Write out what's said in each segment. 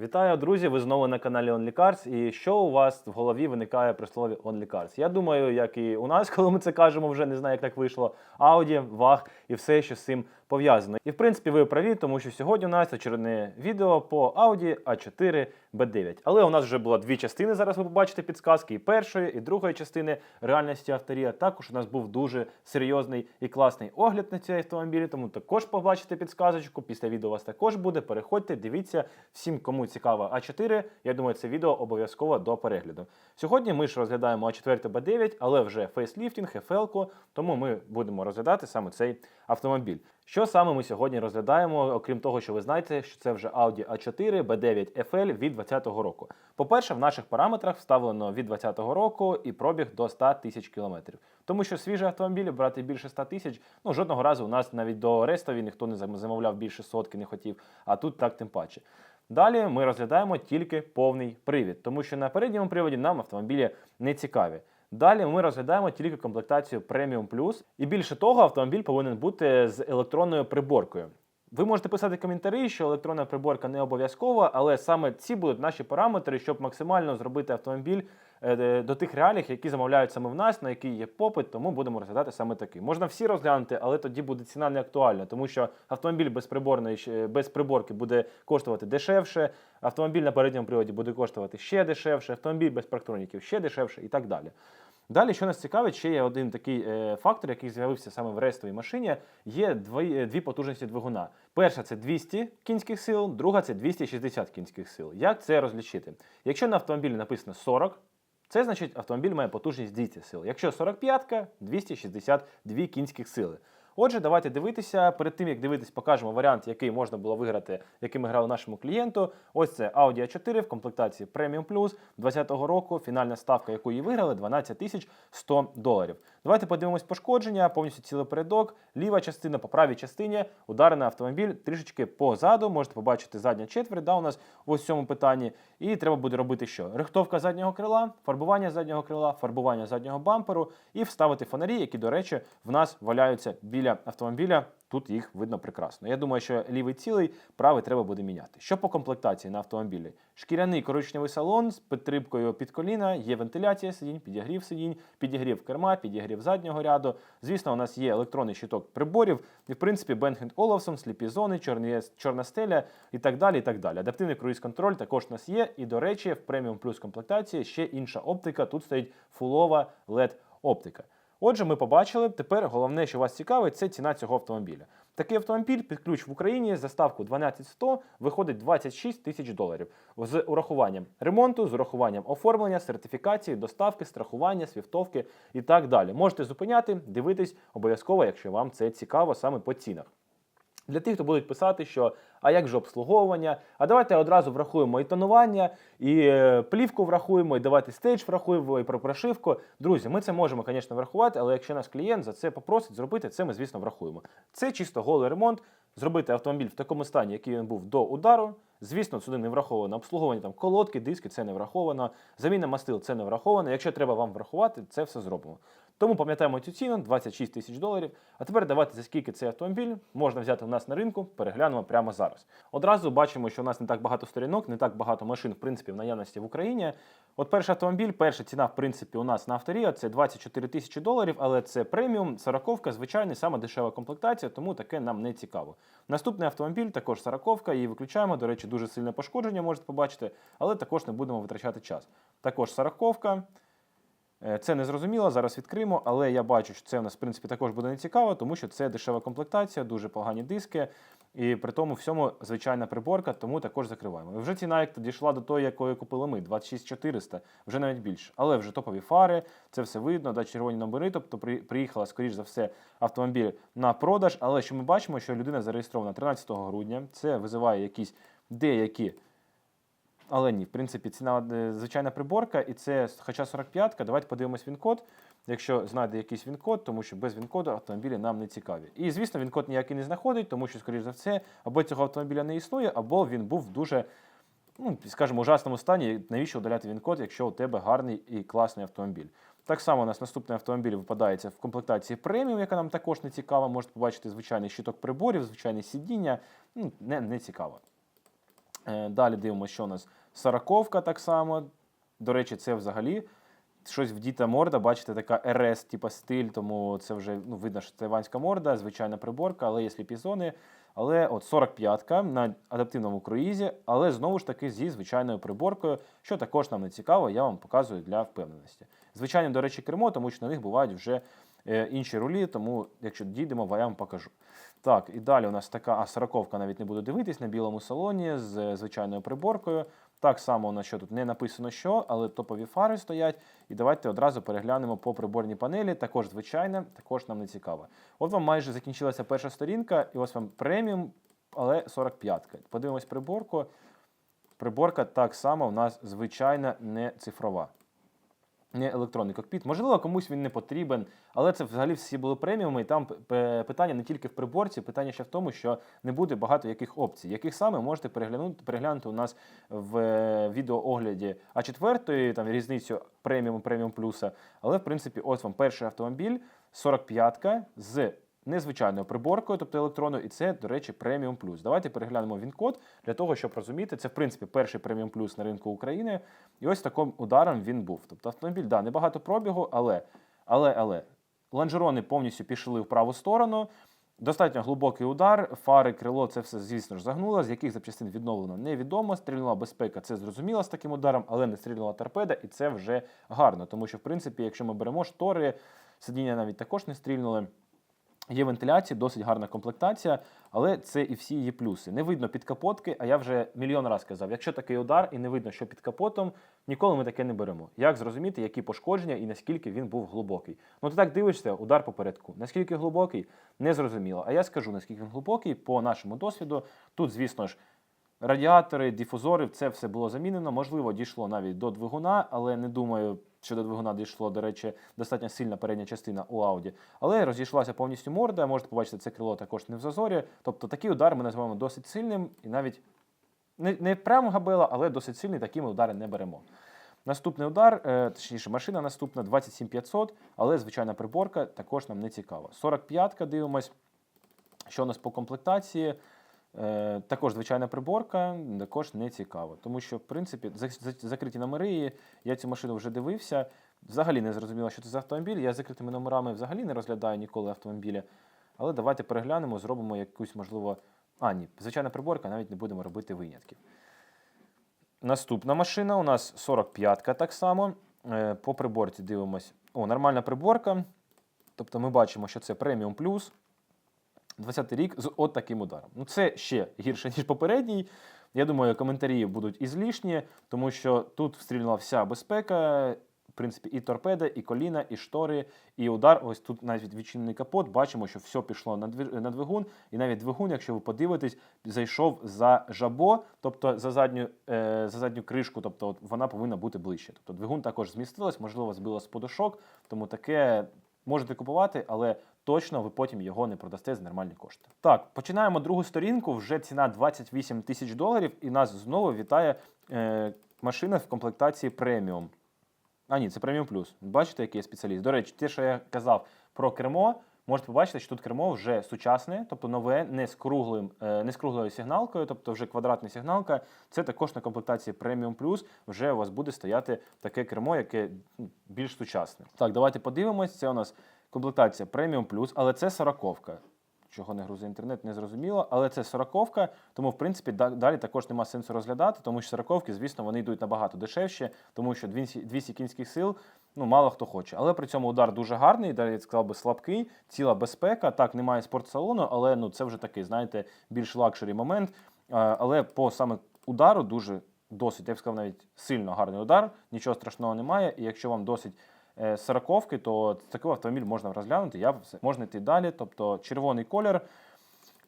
Вітаю, друзі! Ви знову на каналі OnlyCars. І що у вас в голові виникає при слові OnlyCars? Я думаю, як і у нас, коли ми це кажемо, вже не знаю, як так вийшло. Audi, ваг і все, що з цим пов'язано. І в принципі, ви праві, тому що сьогодні у нас очередне відео по Audi A4 B9. Але у нас вже було дві частини. Зараз ви побачите підсказки і першої, і другої частини реальності авторія. Також у нас був дуже серйозний і класний огляд на ці автомобілі. Тому також побачите підсказочку. Після відео у вас також буде. Переходьте, дивіться всім, кому цікаво А4. Я думаю, це відео обов'язково до перегляду. Сьогодні ми ж розглядаємо А4 Б9, але вже фейсліфтінг, FL, тому ми будемо розглядати саме цей автомобіль. Що саме ми сьогодні розглядаємо, окрім того, що ви знаєте, що це вже Audi A4 B9 FL від 2020 року. По-перше, в наших параметрах вставлено від 2020 року і пробіг до 100 тисяч кілометрів. Тому що свіжі автомобілі брати більше 100 тисяч, ну жодного разу у нас навіть до рестові ніхто не замовляв більше сотки, не хотів, а тут так тим паче. Далі ми розглядаємо тільки повний привід, тому що на передньому приводі нам автомобілі не цікаві. Далі ми розглядаємо тільки комплектацію Premium Plus. І більше того, автомобіль повинен бути з електронною приборкою. Ви можете писати коментарі, що електронна приборка не обов'язкова, але саме ці будуть наші параметри, щоб максимально зробити автомобіль до тих реалій, які замовляють саме в нас, на які є попит, тому будемо розглядати саме такий. Можна всі розглянути, але тоді буде ціна не актуальна, тому що автомобіль без приборної без приборки буде коштувати дешевше, автомобіль на передньому приводі буде коштувати ще дешевше, автомобіль без парктроніків ще дешевше і так далі. Далі, що нас цікавить, ще є один такий е, фактор, який з'явився саме в рестовій машині. Є дві, е, дві потужності двигуна. Перша це 200 кінських сил, друга це 260 кінських сил. Як це розлічити? Якщо на автомобілі написано 40, це значить автомобіль має потужність 200 сил. Якщо 45, 262 кінських сили. Отже, давайте дивитися. Перед тим як дивитись, покажемо варіант, який можна було виграти, який ми грали нашому клієнту. Ось це Audi A4 в комплектації Premium Plus 2020 року. Фінальна ставка, яку її виграли, 12 тисяч 100 доларів. Давайте подивимось пошкодження, повністю цілий передок, ліва частина по правій частині, удари на автомобіль трішечки позаду. Можете побачити задня четверть, да, у нас в цьому питанні. І треба буде робити що? Рихтовка заднього крила, фарбування заднього крила, фарбування заднього бамперу і вставити фонарі, які, до речі, в нас валяються біля автомобіля. Тут їх видно прекрасно. Я думаю, що лівий цілий, правий треба буде міняти. Що по комплектації на автомобілі? Шкіряний коричневий салон з підтримкою під коліна, є вентиляція сидінь, підігрів сидінь, підігрів керма, підігрів заднього ряду. Звісно, у нас є електронний щиток приборів, і в принципі Бенхенд Олафсон, сліпі зони, чорна стеля і так далі. і так далі. Адаптивний круїз-контроль також у нас є. І, до речі, в преміум плюс комплектації ще інша оптика. Тут стоїть фулова LED оптика. Отже, ми побачили. Тепер головне, що вас цікавить, це ціна цього автомобіля. Такий автомобіль під ключ в Україні за ставку 12100 виходить 26 тисяч доларів з урахуванням ремонту, з урахуванням оформлення, сертифікації, доставки, страхування, свіфтовки і так далі. Можете зупиняти, дивитись обов'язково, якщо вам це цікаво саме по цінах. Для тих, хто будуть писати, що а як же обслуговування? А давайте одразу врахуємо і тонування, і е, плівку врахуємо, і давайте стейдж врахуємо, і про прошивку. Друзі, ми це можемо, звісно, врахувати, але якщо нас клієнт за це попросить зробити, це ми, звісно, врахуємо. Це чисто голий ремонт. Зробити автомобіль в такому стані, який він був до удару. Звісно, сюди не враховано обслуговування там колодки, диски, це не враховано. Заміна мастил це не враховано. Якщо треба вам врахувати, це все зробимо. Тому пам'ятаємо цю ціну 26 тисяч доларів. А тепер давайте за скільки цей автомобіль можна взяти в нас на ринку, переглянемо прямо зараз. Одразу бачимо, що у нас не так багато сторінок, не так багато машин, в принципі, в наявності в Україні. От перший автомобіль, перша ціна, в принципі, у нас на авторія це 24 тисячі доларів, але це преміум, сороковка, звичайний, саме дешева комплектація, тому таке нам не цікаво. Наступний автомобіль також сороковка, її виключаємо. До речі, дуже сильне пошкодження можете побачити, але також не будемо витрачати час. Також сороковка. Е, Це не зрозуміло, зараз відкриємо, але я бачу, що це в нас в принципі також буде не цікаво, тому що це дешева комплектація, дуже погані диски, і при тому всьому звичайна приборка, тому також закриваємо. Вже ціна як дійшла до тої, якої купили ми, 26400, вже навіть більше. Але вже топові фари, це все видно, да, червоні номери, тобто при- приїхала, скоріш за все, автомобіль на продаж. Але що ми бачимо, що людина зареєстрована 13 грудня, це визиває якісь деякі. Але ні, в принципі, ціна е, звичайна приборка, і це хоча 45-ка. Давайте подивимось він-код, якщо знайде якийсь він-код, тому що без він-коду автомобілі нам не цікаві. І звісно, він-код ніякий не знаходить, тому що, скоріш за все, або цього автомобіля не існує, або він був в дуже, ну, скажімо, ужасному стані. Навіщо удаляти він-код, якщо у тебе гарний і класний автомобіль? Так само у нас наступний автомобіль випадається в комплектації преміум, яка нам також не цікава. Можете побачити звичайний щиток приборів, звичайне сидіння. Ну, не, не цікаво. Е, Далі дивимося, що у нас сороковка так само. До речі, це взагалі щось в діта морда, бачите, така РС, типа стиль, тому це вже ну, видно, що це іванська морда, звичайна приборка, але є сліпі зони. Але от 45-ка на адаптивному круїзі, але знову ж таки зі звичайною приборкою, що також нам не цікаво, я вам показую для впевненості. Звичайно, до речі, кермо, тому що на них бувають вже е, інші рулі, тому якщо дійдемо, я вам покажу. Так, і далі у нас така, а 40 навіть не буду дивитись на білому салоні з е, звичайною приборкою. Так само на що тут не написано що, але топові фари стоять. І давайте одразу переглянемо по приборній панелі. Також звичайне, також нам не цікаво. От вам майже закінчилася перша сторінка, і ось вам преміум, але 45-ка. Подивимось приборку. Приборка так само у нас звичайна не цифрова. Не електронний кокпіт. Можливо, комусь він не потрібен, але це взагалі всі були преміуми, і там питання не тільки в приборці, питання ще в тому, що не буде багато яких опцій, яких саме можете переглянути, переглянути у нас в е, відеоогляді А4, там різницю преміум преміум плюса. Але в принципі, ось вам перший автомобіль 45-ка з незвичайною приборкою, тобто електронною, і це, до речі, преміум плюс. Давайте переглянемо він код для того, щоб розуміти, це в принципі перший преміум плюс на ринку України. І ось таким ударом він був. Тобто автомобіль, да, небагато пробігу, але, але, але лонжерони повністю пішли в праву сторону. Достатньо глибокий удар, фари, крило, це все, звісно ж, загнуло. З яких запчастин відновлено, невідомо. Стрільнула безпека, це зрозуміло з таким ударом, але не стрільнула торпеда, і це вже гарно. Тому що, в принципі, якщо ми беремо штори, сидіння навіть також не стрільнули. Є вентиляція, досить гарна комплектація, але це і всі її плюси. Не видно під капотки, а я вже мільйон раз казав, якщо такий удар і не видно, що під капотом, ніколи ми таке не беремо. Як зрозуміти, які пошкодження і наскільки він був глибокий? Ну ти так дивишся, удар попередку. Наскільки глибокий, не зрозуміло. А я скажу, наскільки він глибокий, по нашому досвіду. Тут, звісно ж, радіатори, дифузори, це все було замінено. Можливо, дійшло навіть до двигуна, але не думаю, що до двигуна дійшло, до речі, достатньо сильна передня частина у Audi. Але розійшлася повністю морда. Можете побачити, це крило також не в зазорі. Тобто такий удар ми називаємо досить сильним і навіть не, не прямо габела, але досить сильний, такі ми удари не беремо. Наступний удар, е, точніше, машина наступна 27500, але звичайна приборка також нам не цікава. 45-ка дивимось, що у нас по комплектації. Е, також звичайна приборка, також не цікаво. Тому що, в принципі, за- за- закриті номери. Я цю машину вже дивився. Взагалі не зрозуміло, що це за автомобіль. Я з закритими номерами взагалі не розглядаю ніколи автомобілі. Але давайте переглянемо, зробимо якусь, можливо. А, ні, звичайна приборка, навіть не будемо робити винятків. Наступна машина у нас 45-ка так само. Е, По приборці дивимось. О, нормальна приборка. Тобто ми бачимо, що це преміум плюс. 20 рік з от таким ударом. Ну, це ще гірше, ніж попередній. Я думаю, коментарі будуть і злішні, тому що тут встрільнула вся безпека. В принципі, і торпеда, і коліна, і штори, і удар. Ось тут навіть відчинений капот. Бачимо, що все пішло на на двигун. І навіть двигун, якщо ви подивитесь, зайшов за жабо, тобто за задню, е, за задню кришку, тобто от вона повинна бути ближче. Тобто двигун також змістилась, можливо, збило з подушок, тому таке можете купувати, але точно ви потім його не продасте за нормальні кошти. Так, починаємо другу сторінку. Вже ціна 28 тисяч доларів, і нас знову вітає е, машина в комплектації преміум. А ні, це преміум плюс. Бачите, який я спеціаліст. До речі, те, що я казав про кермо, можете побачити, що тут кермо вже сучасне, тобто нове, не з круглим, е, не з круглою сигналкою, тобто вже квадратна сигналка. Це також на комплектації преміум плюс. Вже у вас буде стояти таке кермо, яке ну, більш сучасне. Так, давайте подивимось. Це у нас комплектація преміум плюс, але це сороковка. Чого не грузить інтернет, не зрозуміло, але це сороковка, тому в принципі далі також нема сенсу розглядати, тому що сороковки, звісно, вони йдуть набагато дешевше, тому що 200, 200 кінських сил ну мало хто хоче. Але при цьому удар дуже гарний, далі я сказав би слабкий, ціла безпека. Так, немає спортсалону, але ну це вже такий, знаєте, більш лакшері момент. Але по саме удару дуже досить, я б сказав, навіть сильно гарний удар, нічого страшного немає. І якщо вам досить сороковки, то такий автомобіль можна розглянути. Я можна йти далі. Тобто червоний колір.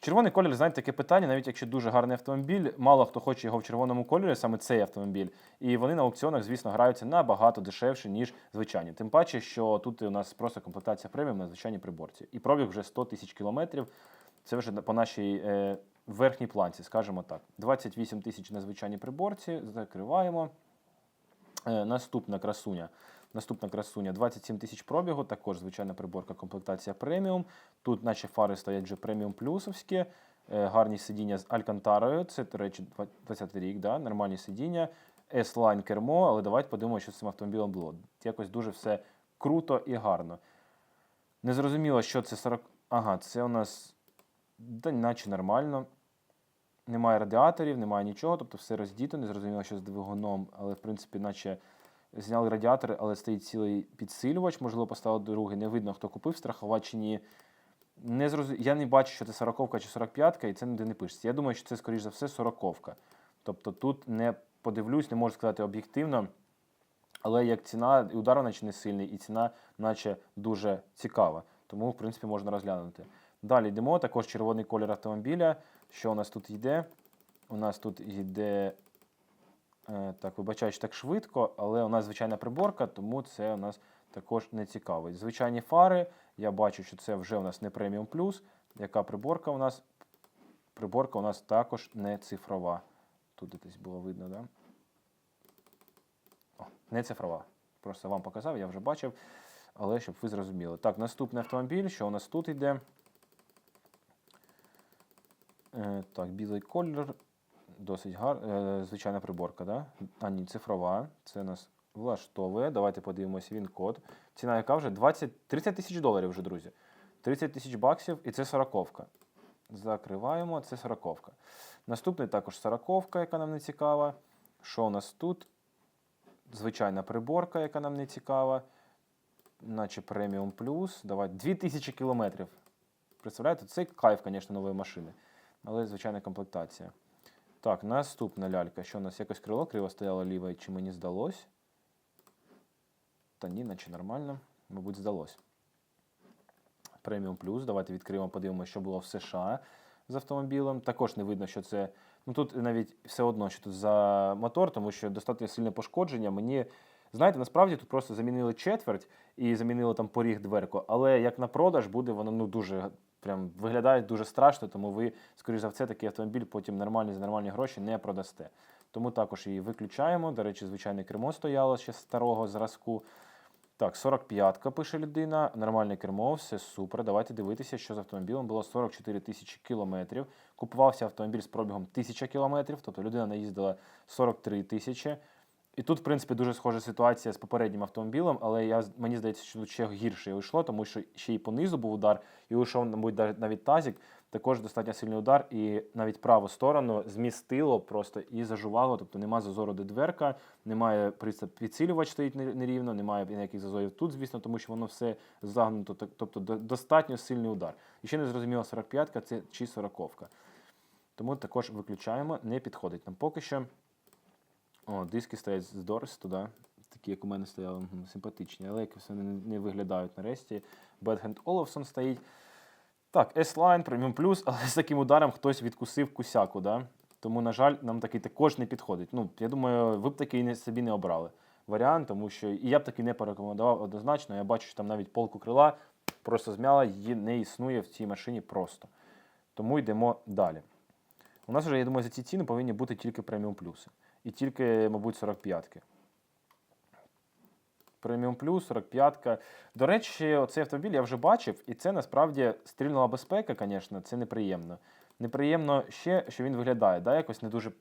Червоний колір, знаєте, таке питання, навіть якщо дуже гарний автомобіль, мало хто хоче його в червоному кольорі, саме цей автомобіль. І вони на аукціонах, звісно, граються набагато дешевше, ніж звичайні. Тим паче, що тут у нас просто комплектація преміум на звичайній приборці. І пробіг вже 100 тисяч кілометрів. Це вже по нашій е, верхній планці, скажімо так. 28 тисяч на звичайній приборці. Закриваємо. Е, наступна красуня. Наступна красуня 27 тисяч пробігу, також звичайна приборка комплектація преміум. Тут наші фари стоять вже преміум плюсовські. е, гарні сидіння з Алькантарою. Це, до речі, 20 рік, да? нормальні сидіння. S-Line кермо, але давайте подивимося, що з цим автомобілем було. Якось дуже все круто і гарно. Незрозуміло, що це 40. Ага, це у нас. Да, наче нормально. Немає радіаторів, немає нічого, тобто все роздіто, незрозуміло, що з двигуном, але в принципі, наче зняли радіатори, але стоїть цілий підсилювач, можливо, поставили другий. Не видно, хто купив страхувач чи ні. Не зрозу... Я не бачу, що це 40 чи 45, і це ніде не пишеться. Я думаю, що це, скоріш за все, 40. Тобто тут не подивлюсь, не можу сказати об'єктивно. Але як ціна, і удар наче не сильний, і ціна, наче дуже цікава. Тому, в принципі, можна розглянути. Далі йдемо, також червоний колір автомобіля. Що у нас тут йде? У нас тут йде. Е, Так, вибачаю, що так швидко, але у нас звичайна приборка, тому це у нас також не цікавить. Звичайні фари. Я бачу, що це вже у нас не преміум плюс. Яка приборка у нас? Приборка у нас також не цифрова. Тут десь було видно, да? О, не цифрова. Просто вам показав, я вже бачив, але щоб ви зрозуміли. Так, наступний автомобіль, що у нас тут йде? Е, так, білий колір. Досить гарна. Е, звичайна приборка, да? А, ні, цифрова. Це нас влаштовує. Давайте подивимося він код. Ціна яка вже 20, 30 тисяч доларів вже, друзі. 30 тисяч баксів і це сороковка. Закриваємо, це сороковка. Наступний також сороковка, яка нам не цікава. Що у нас тут? Звичайна приборка, яка нам не цікава. Наче преміум плюс. Давай 2000 кілометрів. Представляєте, це кайф, звісно, нової машини. Але звичайна комплектація. Так, наступна лялька. Що у нас якось крило криво стояло ліве, чи мені здалось? Та ні, наче нормально. Мабуть, здалось. Преміум плюс. Давайте відкриємо, подивимося, що було в США з автомобілем. Також не видно, що це. Ну тут навіть все одно, що тут за мотор, тому що достатньо сильне пошкодження. Мені, знаєте, насправді тут просто замінили четверть і замінили там поріг дверку. Але як на продаж буде, воно ну дуже прям виглядає дуже страшно, тому ви, скоріш за все, такий автомобіль потім нормальні за нормальні гроші не продасте. Тому також її виключаємо. До речі, звичайне кермо стояло ще старого зразку. Так, 45-ка пише людина, нормальне кермо, все супер. Давайте дивитися, що з автомобілем було 44 тисячі кілометрів. Купувався автомобіль з пробігом 1000 кілометрів, тобто людина наїздила 43 тисячі. І тут, в принципі, дуже схожа ситуація з попереднім автомобілем, але я, мені здається, що тут ще гірше йшло, тому що ще й понизу був удар, і вийшов, мабуть, навіть- тазік. Також достатньо сильний удар, і навіть праву сторону змістило просто і зажувало, тобто нема зазору де дверка, немає приступ підсилювач стоїть нерівно, немає ніяких зазорів тут, звісно, тому що воно все загнуто, тобто достатньо сильний удар. І ще не зрозуміло, 45-ка це чи 40-ка. Тому також виключаємо, не підходить нам поки що. О, диски стоять з Дорс туди. Такі, як у мене стояли, симпатичні, але якось вони не- виглядають нарешті. Бедхенд Олафсон стоїть. Так, S-Line, Premium Plus, але з таким ударом хтось відкусив кусяку, да? Тому, на жаль, нам такий також не підходить. Ну, я думаю, ви б такий собі не обрали варіант, тому що і я б такий не порекомендував однозначно. Я бачу, що там навіть полку крила просто змяла, її не існує в цій машині просто. Тому йдемо далі. У нас вже, я думаю, за ці ціни повинні бути тільки преміум плюси. І тільки, мабуть, 45-ки. Преміум плюс, 45-ка. До речі, оцей автомобіль я вже бачив, і це насправді стрільнова безпека, звісно, це неприємно. Неприємно ще, що він виглядає, да, якось не дуже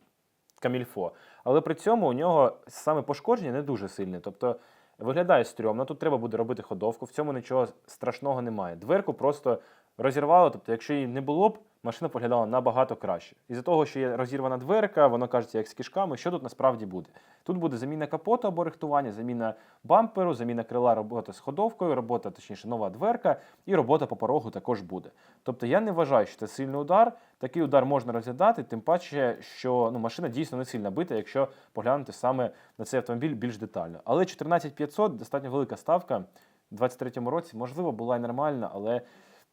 камільфо. Але при цьому у нього саме пошкодження не дуже сильне. Тобто виглядає стрьомно, тут треба буде робити ходовку, в цьому нічого страшного немає. Дверку просто розірвало, тобто, якщо її не було б, машина поглядала набагато краще. Із-за того, що є розірвана дверка, воно кажеться як з кишками, що тут насправді буде? Тут буде заміна капоту або рихтування, заміна бамперу, заміна крила, робота з ходовкою, робота, точніше, нова дверка, і робота по порогу також буде. Тобто я не вважаю, що це сильний удар. Такий удар можна розглядати, тим паче, що ну, машина дійсно не сильно бита, якщо поглянути саме на цей автомобіль більш детально. Але 14500 достатньо велика ставка. У 23-му році, можливо, була й нормальна, але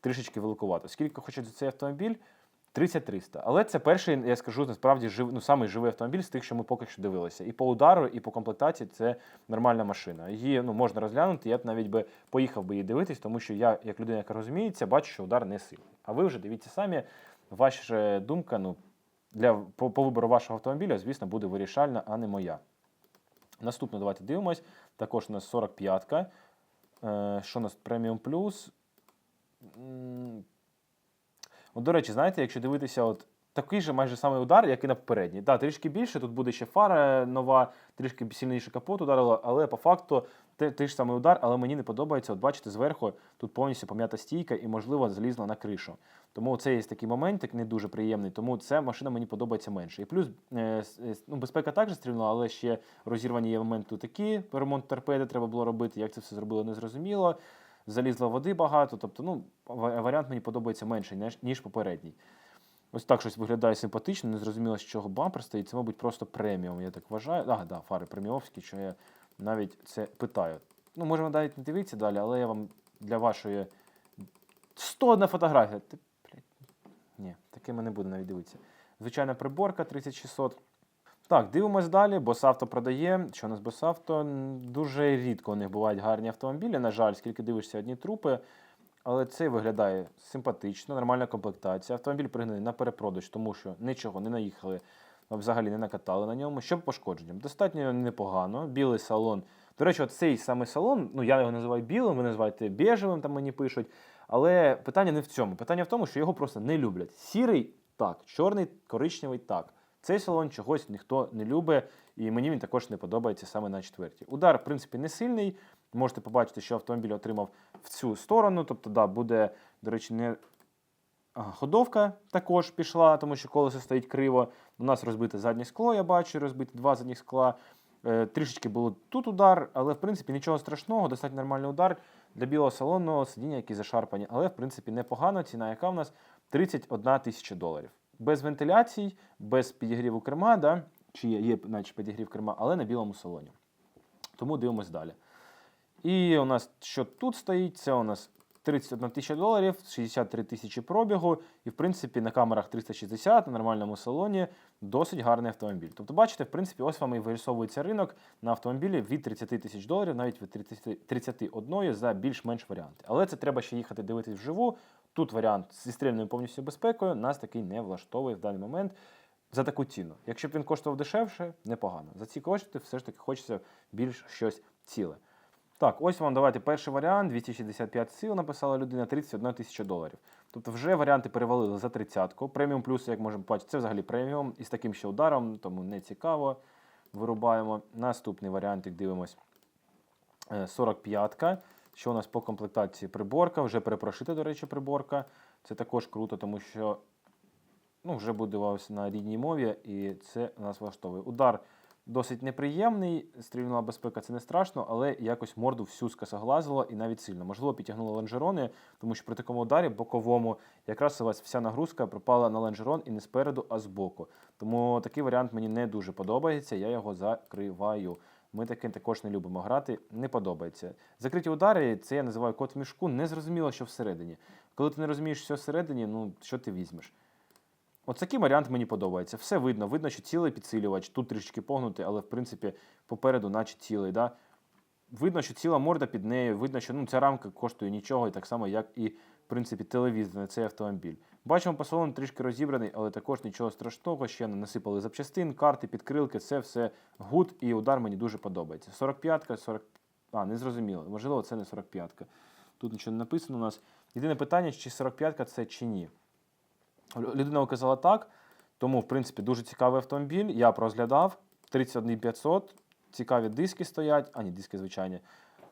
трішечки великувато. Скільки хочуть за цей автомобіль? 3300. Але це перший, я скажу, насправді жив, ну, самий живий автомобіль з тих, що ми поки що дивилися. І по удару, і по комплектації це нормальна машина. Її ну, можна розглянути, я б навіть би поїхав би її дивитись, тому що я, як людина, яка розуміється, бачу, що удар не сильний. А ви вже дивіться самі, ваша думка ну, для, по, по вибору вашого автомобіля, звісно, буде вирішальна, а не моя. Наступно давайте дивимось. Також у нас 45-ка. Е, що у нас преміум плюс? От, до речі, знаєте, якщо дивитися, от такий же майже самий удар, як і на попередній. Так, трішки більше, тут буде ще фара нова, трішки сильніше капот ударило, але по факту той ж самий удар, але мені не подобається. От бачите, зверху тут повністю пом'ята стійка і, можливо, злізла на кришу. Тому це є такий моментик не дуже приємний, тому ця машина мені подобається менше. І плюс е, е, ну, безпека також стрільнула, але ще розірвані є моменти такі. Ремонт торпеди треба було робити. Як це все зробили, не Залізло води багато. Тобто, ну, варіант мені подобається менший, ніж, попередній. Ось так щось виглядає симпатично, не зрозуміло, з чого бампер стоїть. Це, мабуть, просто преміум, я так вважаю. А, да, фари преміумські, що я навіть це питаю. Ну, можемо навіть не дивитися далі, але я вам для вашої 101 фотографія. Ти, блядь, ні, такими не буду навіть дивитися. Звичайна приборка 3600. Так, дивимось далі. Босавто продає. Що у нас Босавто? Дуже рідко у них бувають гарні автомобілі. На жаль, скільки дивишся одні трупи. Але це виглядає симпатично, нормальна комплектація. Автомобіль пригнаний на перепродаж, тому що нічого не наїхали, взагалі не накатали на ньому. Що по пошкодженням? Достатньо непогано. Білий салон. До речі, от цей самий салон, ну я його називаю білим, ви називаєте біжевим, там мені пишуть. Але питання не в цьому. Питання в тому, що його просто не люблять. Сірий так, чорний, коричневий так. Цей салон чогось ніхто не любить, і мені він також не подобається саме на четвертій. Удар, в принципі, не сильний. Можете побачити, що автомобіль отримав в цю сторону. Тобто, да, буде, до речі, не ходовка також пішла, тому що колесо стоїть криво. У нас розбите заднє скло, я бачу, розбите два задніх скла. Е, трішечки було тут удар, але в принципі нічого страшного, достатньо нормальний удар для білого салонного сидіння, які зашарпані. Але в принципі непогано. Ціна, яка в нас 31 тисяча доларів. Без вентиляцій, без підігріву керма, да? чи є, є наче підігрів керма, але на білому салоні. Тому дивимось далі. І у нас що тут стоїть? Це у нас 31 тисяча доларів, 63 тисячі пробігу, і в принципі на камерах 360 на нормальному салоні досить гарний автомобіль. Тобто, бачите, в принципі, ось вам і вирисовується ринок на автомобілі від 30 тисяч доларів, навіть від 30, 31 за більш-менш варіанти. Але це треба ще їхати дивитись вживу. Тут варіант зі стрільною повністю безпекою нас такий не влаштовує в даний момент. За таку ціну. Якщо б він коштував дешевше, непогано. За ці кошти все ж таки хочеться більш щось ціле. Так, ось вам давайте перший варіант. 265 сил написала людина, 31 тисяча доларів. Тобто вже варіанти перевалили за тридцятку. Преміум плюс, як можемо бачити, це взагалі преміум із таким ще ударом, тому не цікаво. Вирубаємо. Наступний варіантик дивимось. 45-ка. Що у нас по комплектації приборка? Вже перепрошита, до речі, приборка. Це також круто, тому що ну, вже будувався на рідній мові, і це нас влаштовує. Удар досить неприємний, стрільнула безпека це не страшно, але якось морду всю скосоглазило і навіть сильно. Можливо, підтягнуло лонжерони, тому що при такому ударі боковому якраз у вас вся нагрузка пропала на лонжерон і не спереду, а збоку. Тому такий варіант мені не дуже подобається, я його закриваю. Ми таким також не любимо грати, не подобається. Закриті удари, це я називаю кот в мішку, не зрозуміло, що всередині. Коли ти не розумієш, що всередині, ну що ти візьмеш? От такий варіант мені подобається. Все видно. Видно, що цілий підсилювач, тут трішки погнутий, але в принципі попереду, наче цілий. Да? Видно, що ціла морда під нею, видно, що ну, ця рамка коштує нічого, і так само, як і в принципі, телевізор на цей автомобіль. Бачимо, по салону трішки розібраний, але також нічого страшного. Ще не насипали запчастин, карти, підкрилки, це все гуд, і удар мені дуже подобається. 45-ка, 40... А, не зрозуміло. Можливо, це не 45-ка. Тут нічого не написано у нас. Єдине питання, чи 45-ка це чи ні. Людина указала так, тому, в принципі, дуже цікавий автомобіль. Я розглядав 31 500, цікаві диски стоять, а ні, диски звичайні.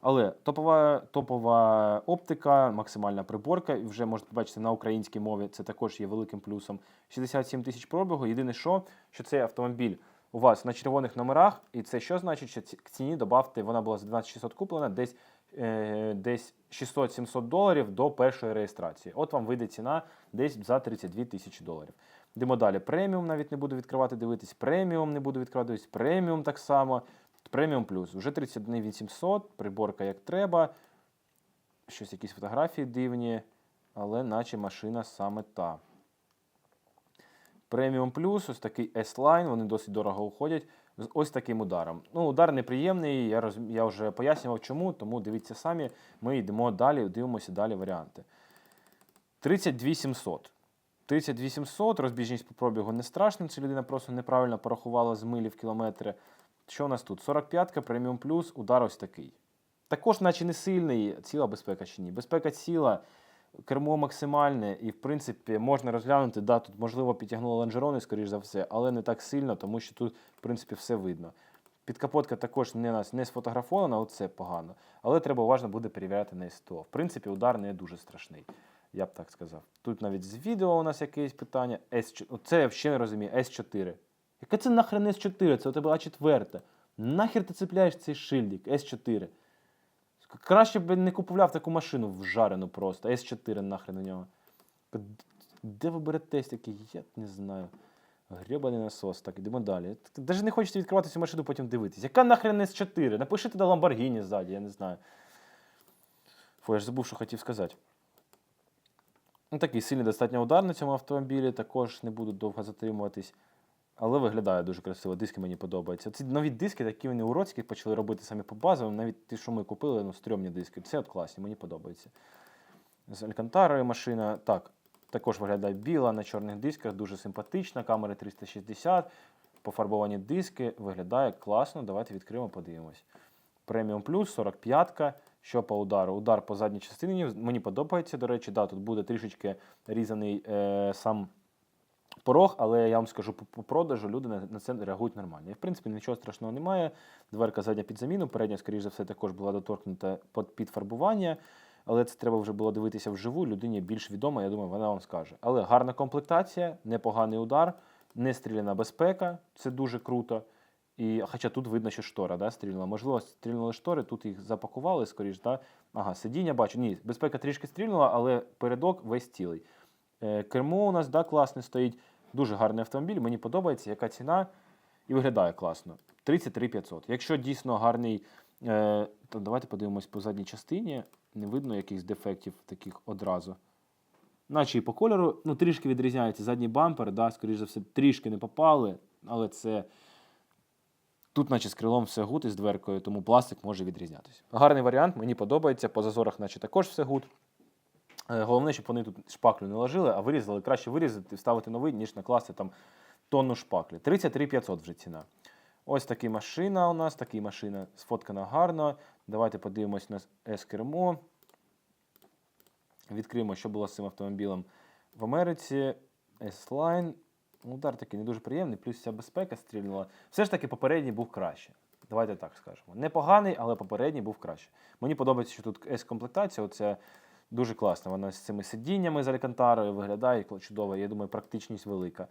Але топова, топова оптика, максимальна приборка, вже можете бачити на українській мові, це також є великим плюсом. 67 тисяч пробігу. Єдине, що, що цей автомобіль у вас на червоних номерах, і це що значить, що к ціні додавте, вона була за 12600 куплена, десь, е, десь 600-700 доларів до першої реєстрації. От вам вийде ціна десь за 32 тисячі доларів. Йдемо далі. Преміум навіть не буду відкривати, дивитись. Преміум не буду відкривати, дивитись. Преміум так само. Преміум плюс. Вже 31 800, приборка як треба. Щось, якісь фотографії дивні, але наче машина саме та. Преміум плюс, ось такий S-Line, вони досить дорого уходять з ось таким ударом. Ну, удар неприємний, я, роз... я вже пояснював чому, тому дивіться самі. Ми йдемо далі, дивимося далі варіанти. 32 700. 32 700, розбіжність по пробігу не страшно, це людина просто неправильно порахувала з милі в кілометри. Що у нас тут? 45-ка, преміум плюс, удар ось такий. Також, наче не сильний, ціла безпека чи ні. Безпека ціла. Кермо максимальне, і в принципі можна розглянути, да, тут можливо підтягнуло лонжерони, скоріш за все, але не так сильно, тому що тут, в принципі, все видно. Підкапотка також не не сфотографована, оце погано. Але треба уважно буде перевіряти на СТО. В принципі, удар не дуже страшний, я б так сказав. Тут навіть з відео у нас якесь питання. С4. Оце я ще не розумію. С4. Яке це нахрен С4? Це у тебе А4. Нахер ти цепляєш цей шильдик С4? Краще б не купував таку машину вжарену просто. С4 нахрен у нього. Де ви берете такий? Я не знаю. Гребаний насос. Так, йдемо далі. Навіть не хочеться відкривати цю машину, потім дивитись. Яка нахрен С4? Напиши туди Lamborghini ззаді, я не знаю. Фу, я ж забув, що хотів сказати. Ну, такий сильний достатньо удар на цьому автомобілі, також не буду довго затримуватись. Але виглядає дуже красиво. Диски мені подобаються. Ці нові диски, такі вони уродські почали робити самі по базовим. Навіть ті, що ми купили, ну, стрьомні диски. Це от класні, мені подобається. З Алькантарою машина. Так, також виглядає біла на чорних дисках, дуже симпатична. Камери 360, пофарбовані диски. Виглядає класно. Давайте відкриємо, подивимось. Преміум плюс 45-ка. Що по удару? Удар по задній частині. Мені подобається, до речі, да, тут буде трішечки різаний е, сам порог, але я вам скажу, по, продажу люди на, це реагують нормально. І в принципі нічого страшного немає. Дверка задня під заміну, передня, скоріш за все, також була доторкнута під фарбування. Але це треба вже було дивитися вживу. Людині більш відома, я думаю, вона вам скаже. Але гарна комплектація, непоганий удар, не стріляна безпека, це дуже круто. І, хоча тут видно, що штора да, стрільнула. Можливо, стрільнули штори, тут їх запакували, скоріш, да? Ага, сидіння бачу. Ні, безпека трішки стрільнула, але передок весь цілий. Е, кермо у нас да, класне стоїть. Дуже гарний автомобіль, мені подобається, яка ціна і виглядає класно. 33 500. Якщо дійсно гарний, е, то давайте подивимось по задній частині. Не видно якихось дефектів таких одразу. Наче і по кольору, ну, трішки відрізняється задній бампер, да, скоріш за все, трішки не попали, але це. Тут, наче з крилом все гуд і з дверкою, тому пластик може відрізнятися. Гарний варіант, мені подобається. По зазорах, наче також все гуд. Е, Головне, щоб вони тут шпаклю не ложили, а вирізали. Краще вирізати, вставити новий, ніж накласти там тонну шпаклі. 33 500 вже ціна. Ось така машина у нас, така машина сфоткана гарно. Давайте подивимось на S-кермо. Відкриємо, що було з цим автомобілем в Америці. S-Line. Удар такий не дуже приємний, плюс вся безпека стрільнула. Все ж таки попередній був краще. Давайте так скажемо. Непоганий, але попередній був краще. Мені подобається, що тут S-комплектація. Оце Дуже класно. Вона з цими сидіннями з алькантарою виглядає чудово. Я думаю, практичність велика.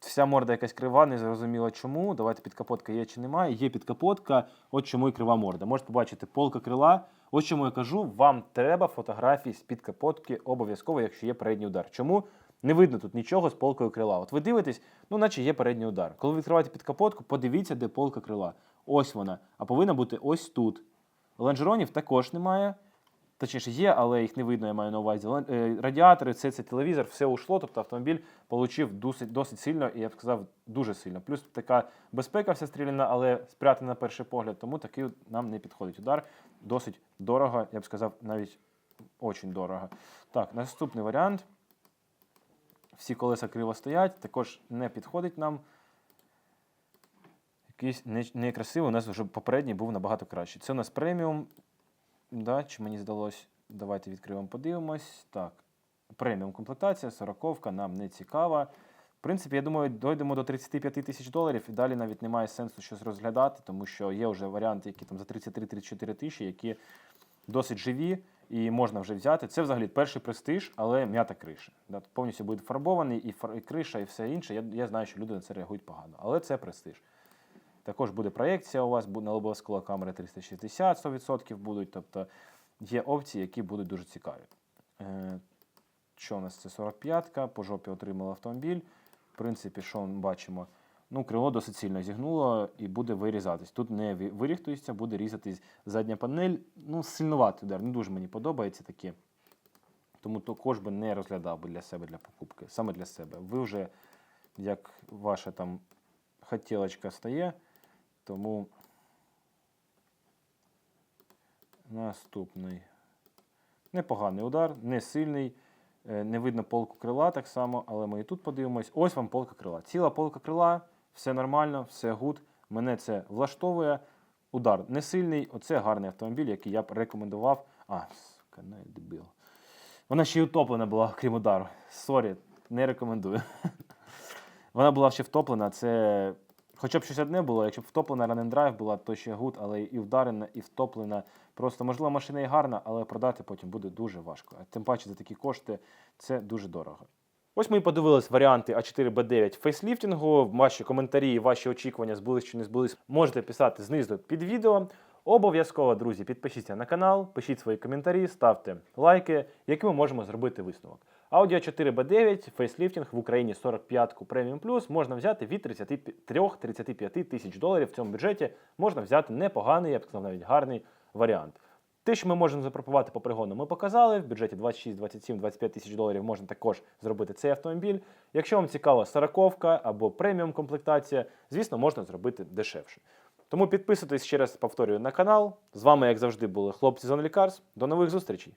Вся морда якась крива, не зрозуміло чому. Давайте підкапотка є чи немає. Є підкапотка, от чому і крива морда. Можете побачити полка крила. Ось чому я кажу, вам треба фотографії з підкапотки обов'язково, якщо є передній удар. Чому? Не видно тут нічого з полкою крила. От ви дивитесь, ну наче є передній удар. Коли ви відкриваєте підкапотку, подивіться, де полка крила. Ось вона. А повинна бути ось тут. Лонжеронів також немає. Точніше, є, але їх не видно, я маю на увазі. Е, Радіатори, це, це телевізор, все ушло. Тобто автомобіль отримав досить, досить сильно, і я б сказав, дуже сильно. Плюс така безпека вся стріляна, але спрятана на перший погляд, тому такий нам не підходить удар. Досить дорого, я б сказав, навіть очень дорого. Так, наступний варіант. Всі колеса криво стоять, також не підходить нам. Якийсь некрасивий, у нас вже попередній був набагато кращий. Це у нас преміум. Да, Чи мені здалось? Давайте відкриємо, подивимось. Так. Преміум комплектація, сороковка, нам не цікава. В принципі, я думаю, дойдемо до 35 тисяч доларів і далі навіть немає сенсу щось розглядати, тому що є вже варіанти, які там за 33-34 тисячі, які досить живі і можна вже взяти. Це взагалі перший престиж, але м'ята криша. Да, повністю буде фарбований і, фар... і криша, і все інше. Я, я знаю, що люди на це реагують погано, але це престиж. Також буде проєкція у вас, на лобове скло камери 360 100% будуть. Тобто є опції, які будуть дуже цікаві. Е, що у нас це 45-ка, по жопі отримали автомобіль. В принципі, що ми бачимо? Ну, крило досить сильно зігнуло і буде вирізатись. Тут не виріхтується, буде різатись задня панель. Ну, сильнуватий удар. Не дуже мені подобається такі. Тому також би не розглядав би для себе для покупки. Саме для себе. Ви вже, як ваша там хотілочка стає, тому наступний. Непоганий удар, не сильний. Е, не видно полку крила так само, але ми і тут подивимось. Ось вам полка крила. Ціла полка крила, все нормально, все гуд. Мене це влаштовує. Удар не сильний. Оце гарний автомобіль, який я б рекомендував. А, сука, не дебіл. Вона ще й утоплена була, крім удару. Сорі, не рекомендую. Вона була ще втоплена. Це хоча б щось одне було. Якщо б втоплена Drive була, то ще гуд, але і вдарена, і втоплена. Просто, можливо, машина і гарна, але продати потім буде дуже важко. Тим паче за такі кошти це дуже дорого. Ось ми і подивились варіанти А4Б9 фейсліфтингу. Ваші коментарі, ваші очікування збулись чи не збулись, можете писати знизу під відео. Обов'язково, друзі, підпишіться на канал, пишіть свої коментарі, ставте лайки, який ми можемо зробити висновок. Audi 4 b 9 фейсліфтинг в Україні 45-ку Premium Plus можна взяти від 33-35 тисяч доларів. В цьому бюджеті можна взяти непоганий, я б сказав, навіть гарний варіант. Те, що ми можемо запропонувати по пригону, ми показали. В бюджеті 26, 27, 25 тисяч доларів можна також зробити цей автомобіль. Якщо вам цікава сороковка або преміум комплектація, звісно, можна зробити дешевше. Тому підписуйтесь ще раз повторюю на канал. З вами, як завжди, були хлопці з OnlyCars. До нових зустрічей!